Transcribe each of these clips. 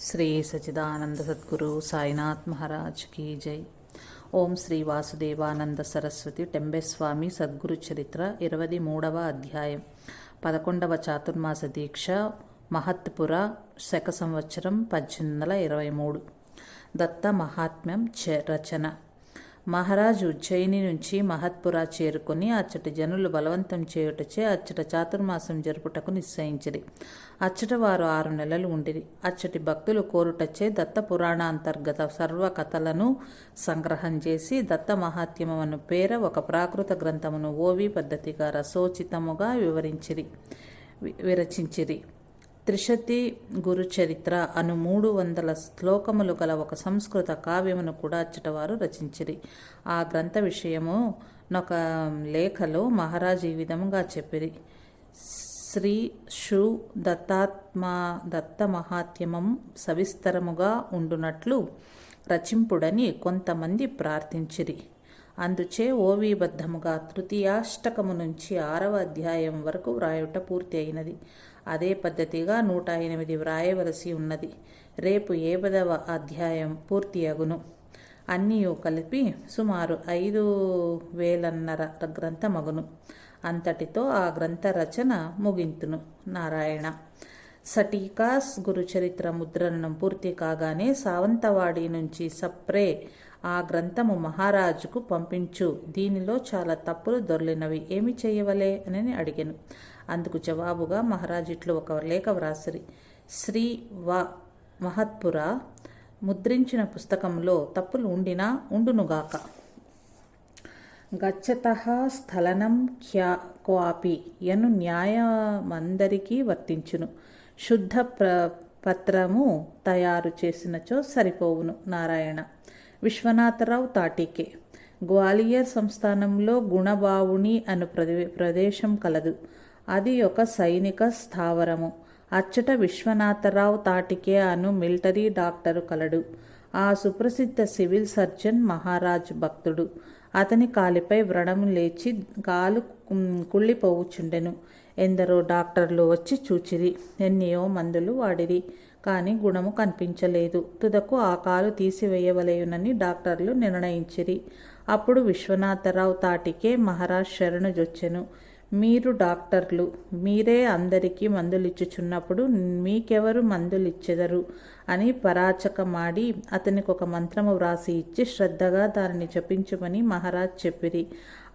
శ్రీ సచిదానంద సద్గురు సాయినాథ్ మహారాజ్ కీ జై. ఓం శ్రీ వాసుదేవానంద సరస్వతి టెంబెస్వామి సద్గురు చరిత్ర ఇరవై మూడవ అధ్యాయం. పదకొండవ చాతుర్మాస దీక్ష మహత్పుర శక సంవత్సరం పద్దెనిమిది వందల ఇరవై మూడు. దత్త మహాత్మ్యం చ రచన. మహారాజు ఉజ్జయిని నుంచి మహత్పురా చేరుకుని అచ్చటి జనులు బలవంతం చేయుటచే అచ్చట చాతుర్మాసం జరుపుటకు నిశ్చయించిరి. అచ్చట వారు ఆరు నెలలు ఉండిరి. అచ్చటి భక్తులు కోరుటచే దత్త పురాణాంతర్గత సర్వ కథలను సంగ్రహం చేసి దత్త మహాత్మ్యమను పేర ఒక ప్రాకృత గ్రంథమును ఓవి పద్ధతిగా రసోచితముగా వివరించిరి విరచించిరి. త్రిశతి గురు చరిత్ర అను మూడు వందల శ్లోకములు గల ఒక సంస్కృత కావ్యమును కూడా అచ్చటవారు రచించిరి. ఆ గ్రంథ విషయము నొక లేఖలో మహారాజు ఈ విధముగా చెప్పిరి. శ్రీ షు దత్తాత్మా దత్త మహాత్యమం సవిస్తరముగా ఉండునట్లు రచింపుడని కొంతమంది ప్రార్థించిరి. అందుచే ఓవీబద్ధముగా తృతీయాష్టకము నుంచి ఆరవ అధ్యాయం వరకు వ్రాయుట పూర్తి అయినది. అదే పద్ధతిగా నూట ఎనిమిది వ్రాయవలసి ఉన్నది. రేపు ఏబదవ అధ్యాయం పూర్తి అగును అన్నీ కలిపి సుమారు ఐదు వేలన్నర గ్రంథమగును. అంతటితో ఆ గ్రంథ రచన ముగింతును. నారాయణ. సటీకాస్ గురుచరిత్ర ముద్రణం పూర్తి కాగానే సావంతవాడి నుంచి సప్రే ఆ గ్రంథము మహారాజుకు పంపించు. దీనిలో చాలా తప్పులు దొర్లినవి. ఏమి చేయవలే? అని అడిగాను. అందుకు జవాబుగా మహారాజు ఇట్లు ఒక లేఖ వ్రాసిరి. శ్రీ వ. మహత్పుర ముద్రించిన పుస్తకంలో తప్పులు ఉండినా ఉండునుగాక. గచ్చత స్థలనం క్యా క్వాపి యను న్యాయమందరికీ వర్తించును. శుద్ధ ప్ర పత్రము తయారు చేసినచో సరిపోవును. నారాయణ విశ్వనాథరావు తాటికే. గ్వాలియర్ సంస్థానంలో గుణబావుని అను ప్రదే ప్రదేశం కలదు. అది ఒక సైనిక స్థావరము. అచ్చట విశ్వనాథరావు తాటికే అను మిలిటరీ డాక్టరు కలడు. ఆ సుప్రసిద్ధ సివిల్ సర్జన్ మహారాజ్ భక్తుడు. అతని కాలిపై వ్రణము లేచి కాలు కుళ్ళిపోవుచుండెను. ఎందరో డాక్టర్లు వచ్చి చూచిరి. ఎన్నో మందులు వాడిరి. కానీ గుణము కనిపించలేదు. తుదకు ఆ కాలు తీసివేయవలేయునని డాక్టర్లు నిర్ణయించిరి. అప్పుడు విశ్వనాథరావు తాటికే మహారాజ్ శరణు జొచ్చెను. మీరు డాక్టర్లు మీరే అందరికీ మందులిచ్చుచున్నప్పుడు మీకెవరు మందులిచ్చెదరు? అని పరాచకమాడి అతనికి ఒక మంత్రము వ్రాసి ఇచ్చి శ్రద్ధగా దానిని జపించమని మహారాజ్ చెప్పిరి.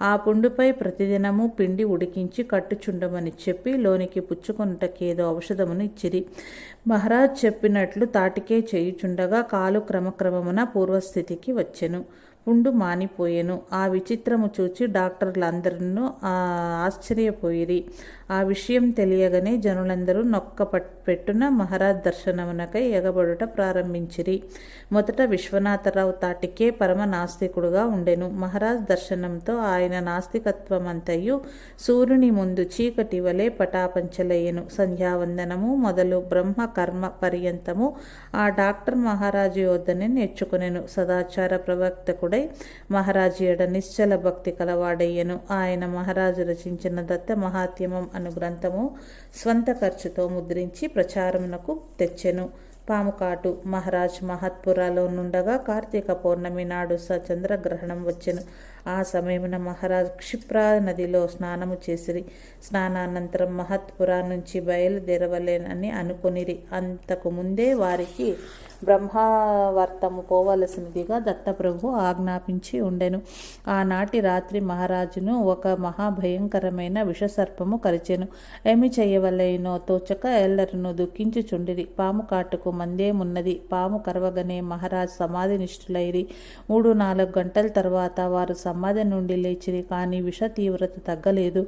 ఆ పుండుపై ప్రతిదినము పిండి ఉడికించి కట్టుచుండమని చెప్పి లోనికి పుచ్చుకొనుటకేదో ఔషధమును ఇచ్చిరి. మహారాజ్ చెప్పినట్లు తాటికే చేయుచుండగా కాలు క్రమక్రమమున పూర్వస్థితికి వచ్చెను. పుండు మానిపోయెను. ఆ విచిత్రము చూచి డాక్టర్లందరూ ఆశ్చర్యపోయిరి. ఆ విషయం తెలియగానే జనులందరూ నొక్క పెట్టున మహారాజ్ దర్శనమునకై ఎగబడుట ప్రారంభించిరి. మొదట విశ్వనాథరావు తాటికే పరమ నాస్తికుడుగా ఉండెను. మహారాజ్ దర్శనంతో ఆయన నాస్తికత్వమంతయు సూర్యుని ముందు చీకటి వలె పటాపంచలయ్యెను. సంధ్యావందనము మొదలు బ్రహ్మ కర్మ పర్యంతము ఆ డాక్టర్ మహారాజు యొద్దనే నేర్చుకునేను. సదాచార ప్రవక్తకుడై మహారాజు ఎడ నిశ్చల భక్తి కలవాడయ్యను. ఆయన మహారాజు రచించిన దత్త మహాత్యమం అను గ్రంథము స్వంత ఖర్చుతో ముద్రించి ప్రచారమునకు తెచ్చెను. పాముకాటు మహారాజ్ మహత్పురాలో నుండగా కార్తీక పౌర్ణమి నాడు సచంద్రగ్రహణం వచ్చెను. ఆ సమయమున మహారాజ్ క్షిప్రా నదిలో స్నానము చేసిరి. స్నానానంతరం మహత్పురా నుంచి బయలుదేరవలేనని అనుకొనిరి. అంతకు ముందే వారికి బ్రహ్మావర్తము పోవలసినదిగా దత్తప్రభు ఆజ్ఞాపించి ఉండెను. ఆనాటి రాత్రి మహారాజును ఒక మహాభయంకరమైన విషసర్పము కరిచెను. ఏమి చేయవలెనో తోచక ఎల్లరను దుఃఖించుచుండిరి. పాము కాటుకు మందేమున్నది. పాము కరవగనే మహారాజ్ సమాధి నిష్ఠులైరి. మూడు నాలుగు గంటల తర్వాత వారు సమాధి నుండి లేచిరి. కానీ విష తీవ్రత తగ్గలేదు.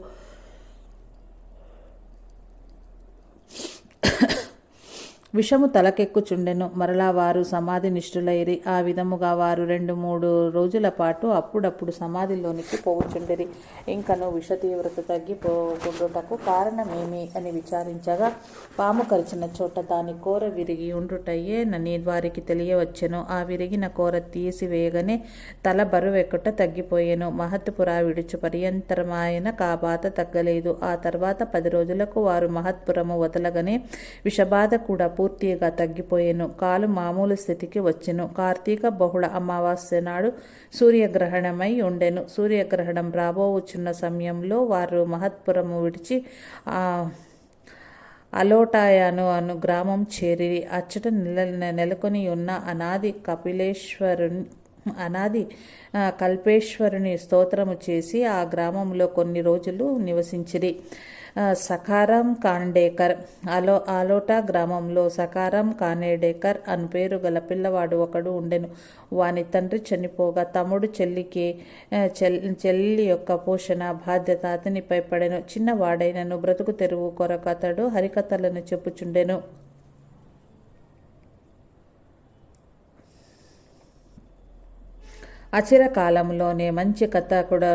విషము తలకెక్కుచుండెను. మరలా వారు సమాధి నిష్ఠులైరి. ఆ విధముగా వారు రెండు మూడు రోజుల పాటు అప్పుడప్పుడు సమాధిలోనికి పోవుచుండిరి. ఇంకను విష తీవ్రత తగ్గిపోకుండుటకు కారణమేమి అని విచారించగా పాము కరిచిన చోట దాని కోర విరిగి ఉండుటయ్యే నని వారికి తెలియవచ్చెను. ఆ విరిగిన కోర తీసివేయగానే తల బరువెక్కుట తగ్గిపోయెను. మహత్పురా విడుచు పర్యంతరమాయన కాబాధ తగ్గలేదు. ఆ తర్వాత పది రోజులకు వారు మహత్పురము వదలగానే విషబాధ కూడా పూర్తి పూర్తిగా తగ్గిపోయెను. కాలు మామూలు స్థితికి వచ్చెను. కార్తీక బహుళ అమావాస్య నాడు సూర్యగ్రహణమై ఉండెను. సూర్యగ్రహణం రాబోవుచున్న సమయంలో వారు మహత్పురము విడిచి అలోటాయాను అను గ్రామం చేరి అచ్చట నెల నెలకొని ఉన్న అనాది కపిలేశ్వరుని అనాది కల్పేశ్వరుని స్తోత్రము చేసి ఆ గ్రామంలో కొన్ని రోజులు నివసించిరి. సకారం కాండేకర్. అలో ఆలోటా గ్రామంలో సకారం కానేడేకర్ అని పేరు గల పిల్లవాడు ఒకడు ఉండెను. వాని తండ్రి చనిపోగా తమ్ముడు చెల్లికి చెల్ చెల్లి యొక్క పోషణ బాధ్యత అతనిపై పడెను. చిన్నవాడైనను బ్రతుకు తెరువు కొరకు అతడు హరికథలను చెప్పుచుండెను. అచిరకాలంలోనే మంచి కథకుడు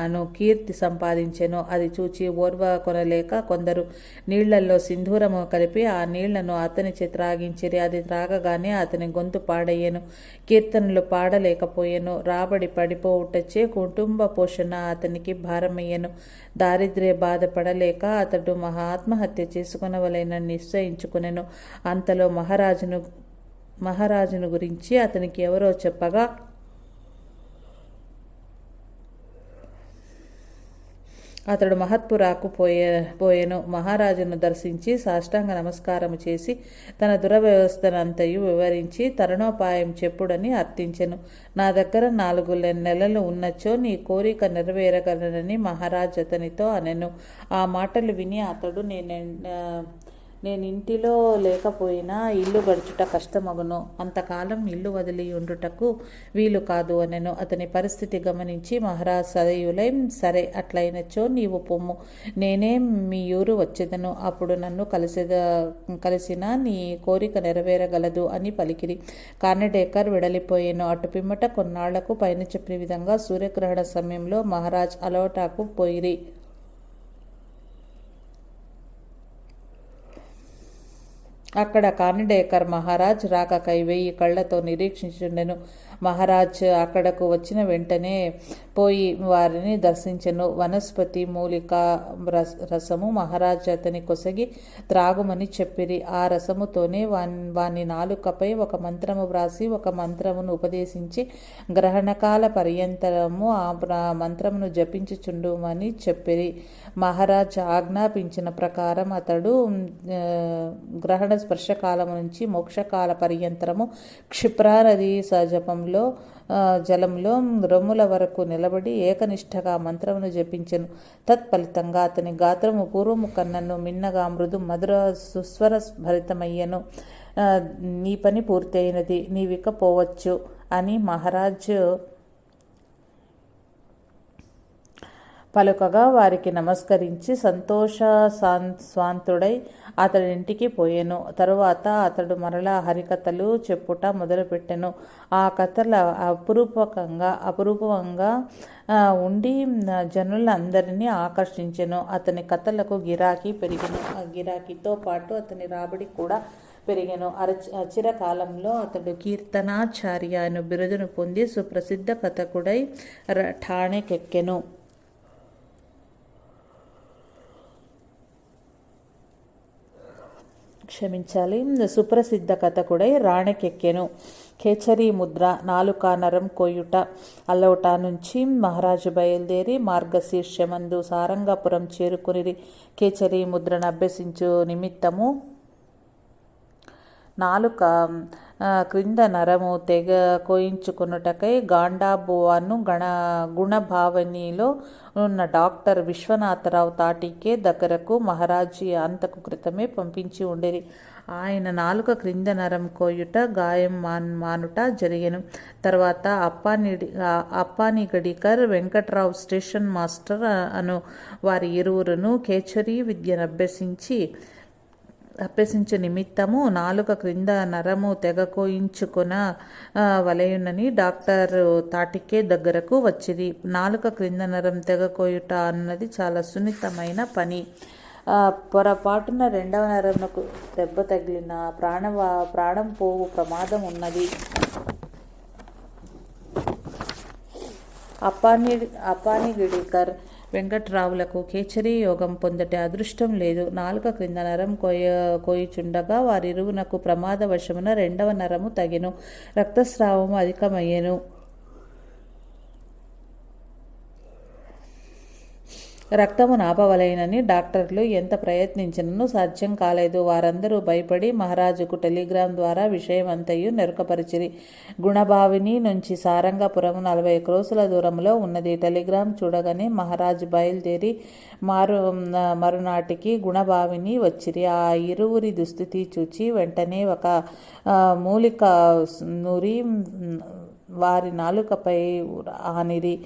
అను కీర్తి సంపాదించెను. అది చూచి ఓర్వ కొనలేక కొందరు నీళ్ళలో సింధూరము కలిపి ఆ నీళ్ళను అతనిచే త్రాగించిరి. అది త్రాగగానే అతని గొంతు పాడయ్యను. కీర్తనలు పాడలేకపోయెను. రాబడి పడిపోవుటచ్చే కుటుంబ పోషణ అతనికి భారమయ్యెను. దారిద్ర్య బాధపడలేక అతడు మహా ఆత్మహత్య చేసుకునవలెనని నిశ్చయించుకునెను. అంతలో మహారాజును మహారాజును గురించి అతనికి ఎవరో చెప్పగా అతడు మహత్పురాకు పోయే పోయెను. మహారాజును దర్శించి సాష్టాంగ నమస్కారము చేసి తన దురవ్యవస్థనంతయు వివరించి తరుణోపాయం చెప్పుడని అర్థించెను. నా దగ్గర నాలుగు నెలలు ఉన్నచో నీ కోరిక నెరవేరగలనని మహారాజ్ అతనితో అనెను. ఆ మాటలు విని అతడు నేను నేను ఇంటిలో లేకపోయినా ఇల్లు గడుచుట కష్టమగును. అంతకాలం ఇల్లు వదిలి ఉండుటకు వీలు కాదు అనెను. అతని పరిస్థితి గమనించి మహారాజ్ సదయులై సరే అట్లయినచో నీవు పొమ్ము. నేనే మీ ఊరు వచ్చేదను. అప్పుడు నన్ను కలిసేద కలిసిన నీ కోరిక నెరవేరగలదు అని పలికిరి. కానడేకర్ వెడలిపోయాను. అటు పిమ్మట కొన్నాళ్ళకు పైన చెప్పిన విధంగా సూర్యగ్రహణ సమయంలో మహారాజ్ అలోటాకు పోయిరి. అక్కడ కానిడేకర్ మహారాజ్ రాక కైవేయి కళ్ళతో నిరీక్షించుండెను. మహారాజ్ అక్కడకు వచ్చిన వెంటనే పోయి వారిని దర్శించను. వనస్పతి మూలిక రస రసము మహారాజ్ అతని కొసగి త్రాగుమని చెప్పిరి. ఆ రసముతోనే వాన్ వాని నాలుకపై ఒక మంత్రము వ్రాసి ఒక మంత్రమును ఉపదేశించి గ్రహణకాల పర్యంతరము ఆ మంత్రమును జపించుచుండుమని చెప్పిరి. మహారాజ్ ఆజ్ఞాపించిన ప్రకారం అతడు గ్రహణ స్పర్శకాలము నుంచి మోక్షకాల పర్యంతరము క్షిప్రానది సజపంలో జలములో జలంలో రొమ్ముల వరకు నిలబడి ఏకనిష్టగా మంత్రమును జపించెను. తత్ఫలితంగా అతని గాత్రము పూర్వము కన్నను మిన్నగా మృదు మధుర సుస్వర భరితమయ్యను. నీ పని పూర్తయినది నీవిక పోవచ్చు అని మహారాజ్ పలుకగా వారికి నమస్కరించి సంతోష స్వాంతుడై అతడి ఇంటికి పోయెను. తరువాత అతడు మరలా హరికథలు చెప్పుట మొదలుపెట్టెను. ఆ కథల అపురూపకంగా అపురూపంగా ఉండి జనులందరినీ ఆకర్షించెను. అతని కథలకు గిరాకీ పెరిగిన. గిరాకీతో పాటు అతని రాబడి కూడా పెరిగాను. అరచ అచిర కాలంలో అతడు కీర్తనాచార్య అను బిరుదును పొంది సుప్రసిద్ధ కథకుడై ర- ఠాణెకెక్కెను. క్షమించాలి. సుప్రసిద్ధ కథకుడై రాణకెక్కెను. కేచరి ముద్ర నాలుక నరం కొయ్యుట అల్లౌట నుంచి మహారాజు బయలుదేరి మార్గశీర్షమందు సారంగపురం చేరుకునిరి. కేచరి ముద్రను అభ్యసించు నిమిత్తము నాలుక క్రింద నరము తెగ కోయించుకున్నటకై గాండాబువాను గణ గుణభావనిలో ఉన్న డాక్టర్ విశ్వనాథరావు తాటికే దగ్గరకు మహారాజీ అంతకు క్రితమే పంపించి ఉండేది. ఆయన నాలుక క్రింద నరం కోయుట గాయం మాన్ మానుట జరిగను. తర్వాత అప్పానిడి అప్పాని గడికర్ వెంకట్రావు స్టేషన్ మాస్టర్ అను వారి ఇరువురును కేచరి విద్యను అభ్యసించి అభ్యసించు నిమిత్తము నాలుక క్రింద నరము తెగకోయించుకున వలయునని డాక్టర్ తాటికే దగ్గరకు వచ్చింది నాలుక క్రింద నరం తెగకోయుట అన్నది చాలా సున్నితమైన పని. పొరపాటున రెండవ నరమునకు దెబ్బ తగిలిన ప్రాణవా ప్రాణం పోవు ప్రమాదం ఉన్నది. అప్పాని అప్పానిగిడికర్ వెంకట్రావులకు కేచరీ యోగం పొందటే అదృష్టం లేదు. నాలుక క్రింద నరం కోయ కోయిచుండగా వారిరువునకు ప్రమాదవశమున రెండవ నరము తగిను. రక్తస్రావము అధికమయ్యెను. రక్తము నాపవలైనని డాక్టర్లు ఎంత ప్రయత్నించినను సాధ్యం కాలేదు. వారందరూ భయపడి మహారాజుకు టెలిగ్రామ్ ద్వారా విషయమంతయు నెరుకపరిచిరి. గుణభావిని నుంచి సారంగపురం నలభై క్రోసుల దూరంలో ఉన్నది. టెలిగ్రామ్ చూడగానే మహారాజు బయలుదేరి మారు మరునాటికి గుణభావిని వచ్చిరి. ఆ ఇరువురి దుస్థితి చూచి వెంటనే ఒక మూలిక నూరి వారి నాలుకపై ఆనిరి.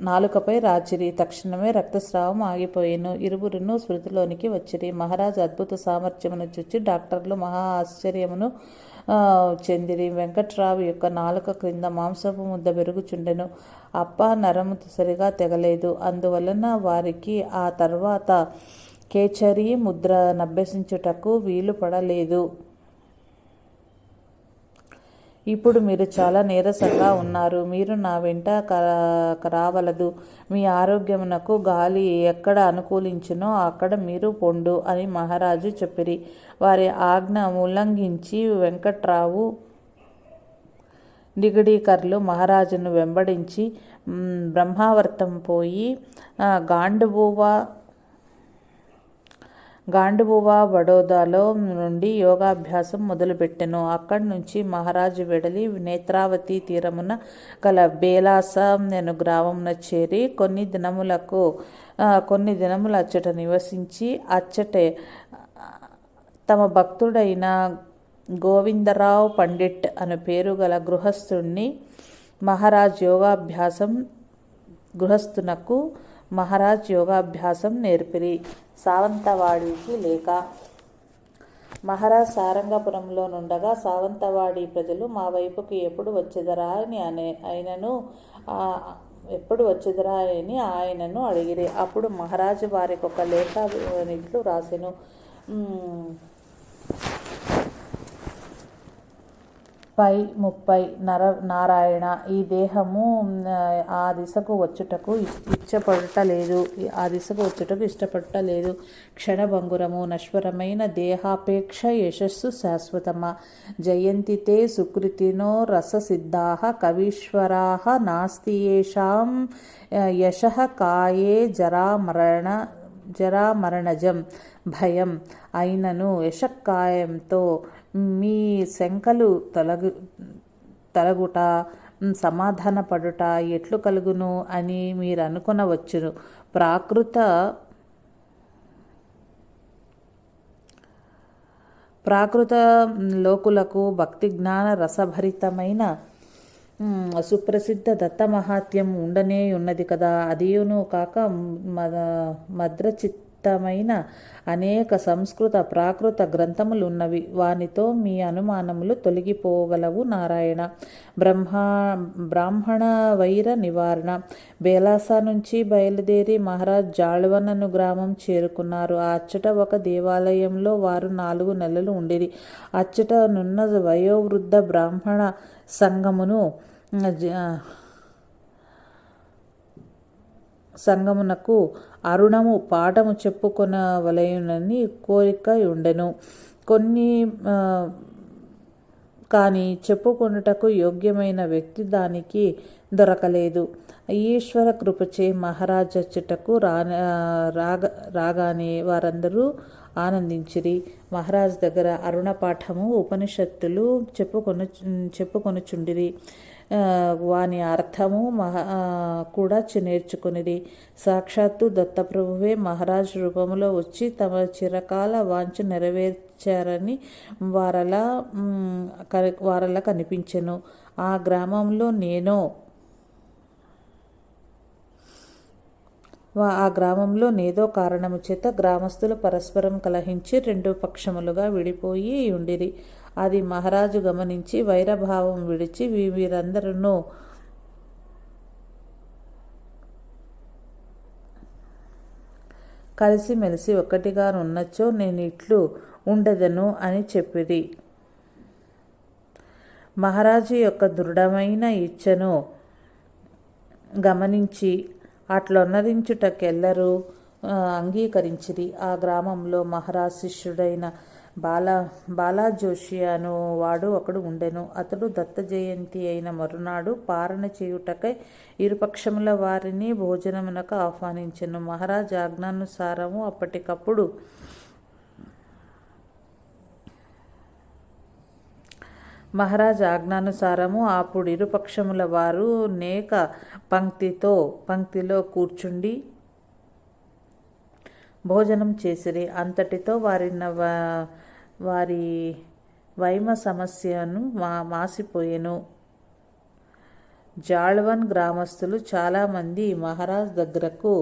నాలుకపై రాచిరి తక్షణమే రక్తస్రావం ఆగిపోయాను. ఇరువురును స్మృతిలోనికి వచ్చిరి. మహారాజు అద్భుత సామర్థ్యమును చూచి డాక్టర్లు మహా ఆశ్చర్యమును చెందిరి. వెంకట్రావు యొక్క నాలుక క్రింద మాంసపు ముద్ద పెరుగుచుండెను. అప్ప నరము సరిగా తెగలేదు. అందువలన వారికి ఆ తర్వాత కేచరి ముద్ర నభ్యసించుటకు వీలు పడలేదు. ఇప్పుడు మీరు చాలా నీరసంగా ఉన్నారు. మీరు నా వెంట రావలదు. మీ ఆరోగ్యమునకు గాలి ఎక్కడ అనుకూలించునో అక్కడ మీరు పొండు అని మహారాజు చెప్పిరి. వారి ఆజ్ఞ ఉల్లంఘించి వెంకట్రావు నిగడీకర్లు మహారాజును వెంబడించి బ్రహ్మావర్తం పోయి గాండుబువ గాండుబువా బడోదాలో నుండి యోగాభ్యాసం మొదలుపెట్టెను. అక్కడి నుంచి మహారాజు వెడలి నేత్రావతి తీరమున గల బేలాస నేను గ్రామమున చేరి కొన్ని దినములకు కొన్ని దినములు అచ్చట నివసించి అచ్చటే తమ భక్తుడైన గోవిందరావు పండిట్ అను పేరు గల గృహస్థుణ్ణి మహారాజ్ యోగాభ్యాసం గృహస్థునకు మహారాజ్ యోగాభ్యాసం నేర్పిరి. సావంతవాడికి లేక మహారాజ్ సారంగపురంలో నుండగా సావంతవాడి ప్రజలు మా వైపుకి ఎప్పుడు వచ్చేదరా అని అనే ఆయనను ఎప్పుడు వచ్చేదరా అని ఆయనను అడిగిరి. అప్పుడు మహారాజు వారికి ఒక లేఖ నిట్లు రాసెను. పై ముప్పై నర నారాయణ ఈ దేహము ఆ దిశకు వచ్చుటకు ఇష్టపడటలేదు. ఆ దిశకు వచ్చుటకు ఇష్టపడటలేదు. క్షణభంగురము నశ్వరమైన దేహాపేక్ష యశస్సు శాశ్వతమ? జయంతితే సుకృతినో రససిద్ధా కవీశ్వరా నాస్తి ఏషాం యశ కాయే జరామరణ జరామరణజం భయం అయినను యశకాయంతో మీ శంకలు తొలగు తలగుట సమాధానపడుట ఎట్లు కలుగును అని మీరు అనుకునవచ్చును. ప్రాకృత ప్రాకృత లోకులకు భక్తి జ్ఞాన రసభరితమైన సుప్రసిద్ధ దత్త మహాత్యం ఉండనే ఉన్నది కదా. అదియును కాక మద మద్రచిత్ మైన అనేక సంస్కృత ప్రాకృత గ్రంథములున్నవి. వానితో మీ అనుమానములు తొలగిపోగలవు నారాయణ. బ్రహ్మా బ్రాహ్మణ వైర నివారణ. బేలాస నుంచి బయలుదేరి మహారాజ్ జాళ్వనను గ్రామం చేరుకున్నారు. అచ్చట ఒక దేవాలయంలో వారు నాలుగు నెలలు ఉండిరి. అచ్చట నున్న వయోవృద్ధ బ్రాహ్మణ సంఘమును సంగమునకు అరుణము పాఠము చెప్పుకొనవలయునని కోరిక ఉండెను. కొన్ని కానీ చెప్పుకొనుటకు యోగ్యమైన వ్యక్తి దానికి దొరకలేదు. ఈశ్వర కృపచే మహారాజచ్చుటకు రా రాగ రాగానే వారందరూ ఆనందించిరి. మహారాజ్ దగ్గర అరుణ పాఠము ఉపనిషత్తులు చెప్పుకొను చెప్పుకొనుచుండిరి. వాని అర్థము మహా కూడా నేర్చుకునేది. సాక్షాత్తు దత్తప్రభువే మహారాజ్ రూపంలో వచ్చి తమ చిరకాల వాంఛ నెరవేర్చారని వారలా వారలా కనిపించెను. ఆ గ్రామంలో నేను ఆ గ్రామంలో నేదో కారణము చేత గ్రామస్తులు పరస్పరం కలహించి రెండు పక్షములుగా విడిపోయి ఉండిరి. అది మహారాజు గమనించి వైరభావం విడిచి వీరందరూ కలిసిమెలిసి ఒక్కటిగా ఉన్నచో నేను ఇట్లు ఉండదను అని చెప్పిరి. మహారాజు యొక్క దృఢమైన ఇచ్చను గమనించి అట్లొన్నరించుటకెల్లరూ అంగీకరించిరి. ఆ గ్రామంలో మహారాజ్ శిష్యుడైన బాలా బాలాజోషి అను వాడు ఒకడు ఉండెను. అతడు దత్త జయంతి అయిన మరునాడు పారణ చేయుటకై ఇరుపక్షముల వారిని భోజనమునకు ఆహ్వానించెను. మహారాజ్ ఆజ్ఞానుసారము అప్పటికప్పుడు మహారాజ్ ఆజ్ఞానుసారము అప్పుడు ఇరుపక్షముల వారు నేక పంక్తితో పంక్తిలో కూర్చుండి భోజనం చేసిరి. అంతటితో వారిన నవ వారి వైమ సమస్యను మా మాసిపోయెను. జాళ్వన్ గ్రామస్తులు చాలామంది మహారాజ్ దగ్గరకు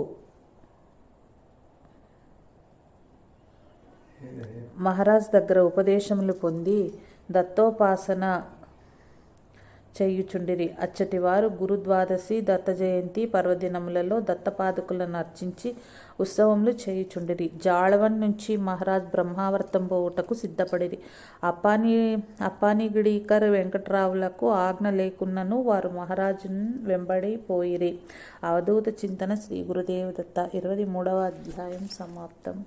మహారాజ్ దగ్గర ఉపదేశములు పొంది దత్తోపాసన చేయుచుండిరి. అచ్చటివారు గురుద్వాదశి దత్త జయంతి పర్వదినములలో దత్తపాదుకులను అర్చించి ఉత్సవములు చేయుచుండిరి. జాళవన్ నుంచి మహారాజ్ బ్రహ్మావర్తం పోవుటకు సిద్ధపడిరి. అప్పాని అప్పానిగిడీకర్ వెంకట్రావులకు ఆజ్ఞ లేకున్నను వారు మహారాజును వెంబడి పోయిరి. అవధూత చింతన శ్రీ గురుదేవ దత్త ఇరవై మూడవ అధ్యాయం సమాప్తం.